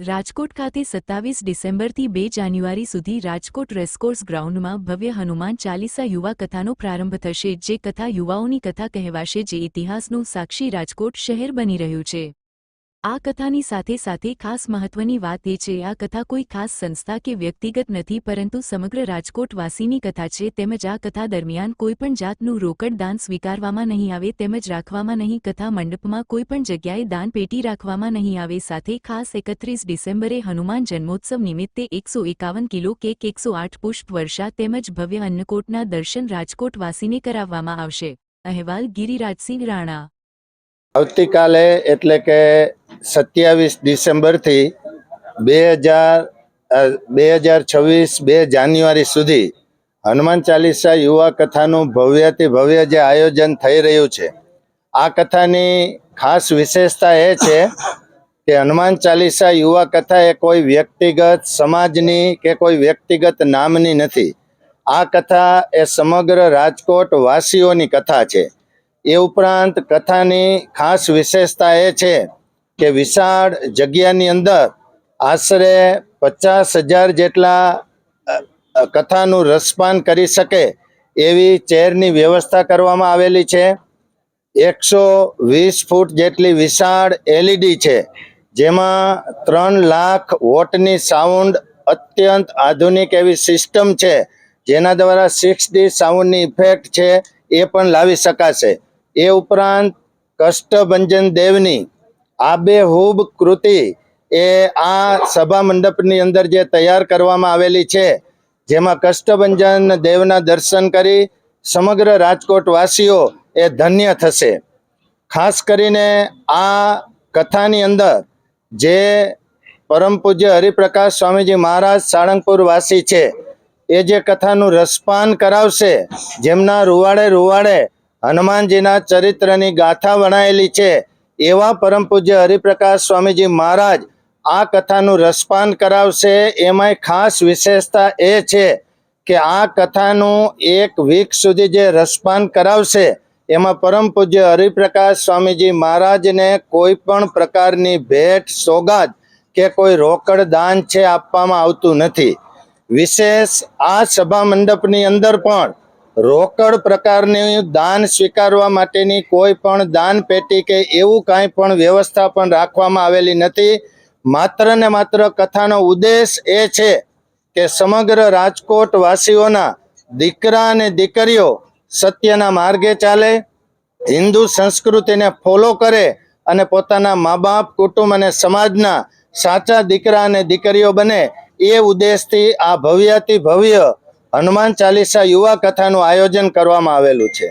રાજકોટ ખાતે સત્તાવીસ ડિસેમ્બરથી બે જાન્યુઆરી સુધી રાજકોટ રેસકોર્સ ગ્રાઉન્ડમાં ભવ્ય હનુમાન ચાલીસા યુવા કથાનો પ્રારંભ થશે, જે કથા યુવાઓની કથા કહેવાશે, જે ઇતિહાસનું સાક્ષી રાજકોટ શહેર બની રહ્યું છે. આ કથાની સાથે સાથે ખાસ મહત્વની વાત એ છે, આ કથા કોઈ ખાસ સંસ્થા કે વ્યક્તિગત નથી, પરંતુ સમગ્ર રાજકોટવાસીની કથા છે. તેમજ આ કથા દરમિયાન કોઈપણ જાતનું રોકડ દાન સ્વીકારવામાં નહીં આવે, તેમજ રાખવામાં નહીં, કથા મંડપમાં કોઈપણ જગ્યાએ દાન પેટી રાખવામાં નહીં આવે. સાથે ખાસ એકત્રીસ ડિસેમ્બરે હનુમાન જન્મોત્સવ નિમિત્તે એકસો એકાવન કિલો કેક, એકસો આઠ પુષ્પ વર્ષા તેમજ ભવ્ય અન્નકોટના દર્શન રાજકોટવાસીને કરાવવામાં આવશે. અહેવાલ ગિરિરાજસિંહ રાણા. આવતીકાલે એટલે કે સત્યાવીસ ડિસેમ્બરથી બે હજાર બે હજાર છવ્વીસ બે જાન્યુઆરી સુધી હનુમાન ચાલીસા યુવા કથાનું ભવ્યથી ભવ્ય જે આયોજન થઈ રહ્યું છે. આ કથાની ખાસ વિશેષતા એ છે કે હનુમાન ચાલીસા યુવા કથા એ કોઈ વ્યક્તિગત સમાજની કે કોઈ વ્યક્તિગત નામની નથી. આ કથા એ સમગ્ર રાજકોટ વાસીઓની કથા છે. એ ઉપરાંત કથાની ખાસ વિશેષતા એ છે કે વિશાળ જગ્યાની અંદર આશરે પચાસ હજાર જેટલા કથાનું રસપાન કરી શકે એવી ચેરની વ્યવસ્થા કરવામાં આવેલી છે. એકસો વીસ ફૂટ જેટલી વિશાળ એલઈડી છે, જેમાં ત્રણ લાખ વોટની સાઉન્ડ અત્યંત આધુનિક એવી સિસ્ટમ છે, જેના દ્વારા સિક્સ ડી સાઉન્ડની ઇફેક્ટ છે એ પણ લાવી શકાશે. એ ઉપરાંત કષ્ટભંજન દેવની આબેહૂબ કૃતિ એ આ સભા મંડપની અંદર જે તૈયાર કરવામાં આવેલી છે, જેમાં કષ્ટભંજન દેવના દર્શન કરી સમગ્ર રાજકોટ વાસીઓ એ ધન્ય થશે. ખાસ કરીને આ કથાની અંદર જે પરમ પૂજ્ય હરિપ્રકાશ સ્વામીજી મહારાજ સાળંગપુર વાસી છે, એ જે કથાનું રસપાન કરાવશે, જેમના રૂવાડે રૂવાડે હનુમાનજીના ચરિત્રની ગાથા વણાયેલી છે એવા પરમ પૂજ્ય હરિપ્રકાશ સ્વામીજી મહારાજ આ કથાનું રસપાન કરાવશે. એમાંય ખાસ વિશેષતા એ છે કે આ કથાનું એક વીક સુધી જે રસપાન કરાવશે, એમાં પરમ પૂજ્ય હરિપ્રકાશ સ્વામીજી મહારાજને કોઈ પણ પ્રકારની ભેટ, સોગાદ કે કોઈ રોકડ દાન છે આપવામાં આવતું નથી. વિશેષ આ સભા મંડપની અંદર પણ રોકડ પ્રકારની દાન સ્વીકારવા માટેની કોઈ પણ દાન પેટી કે એવું કાંઈ પણ વ્યવસ્થા પણ રાખવામાં આવેલી નથી. માત્ર ને માત્ર કથાનો ઉદ્દેશ એ છે કે સમગ્ર રાજકોટ વાસીઓના દીકરા અને દીકરીઓ સત્યના માર્ગે ચાલે, હિન્દુ સંસ્કૃતિને ફોલો કરે અને પોતાના મા બાપ કુટુંબ અને સમાજના સાચા દીકરા અને દીકરીઓ બને એ ઉદ્દેશથી આ ભવ્યથી ભવ્ય હનુમાન ચાલીસા યુવા કથાનું આયોજન કરવામાં આવેલું છે.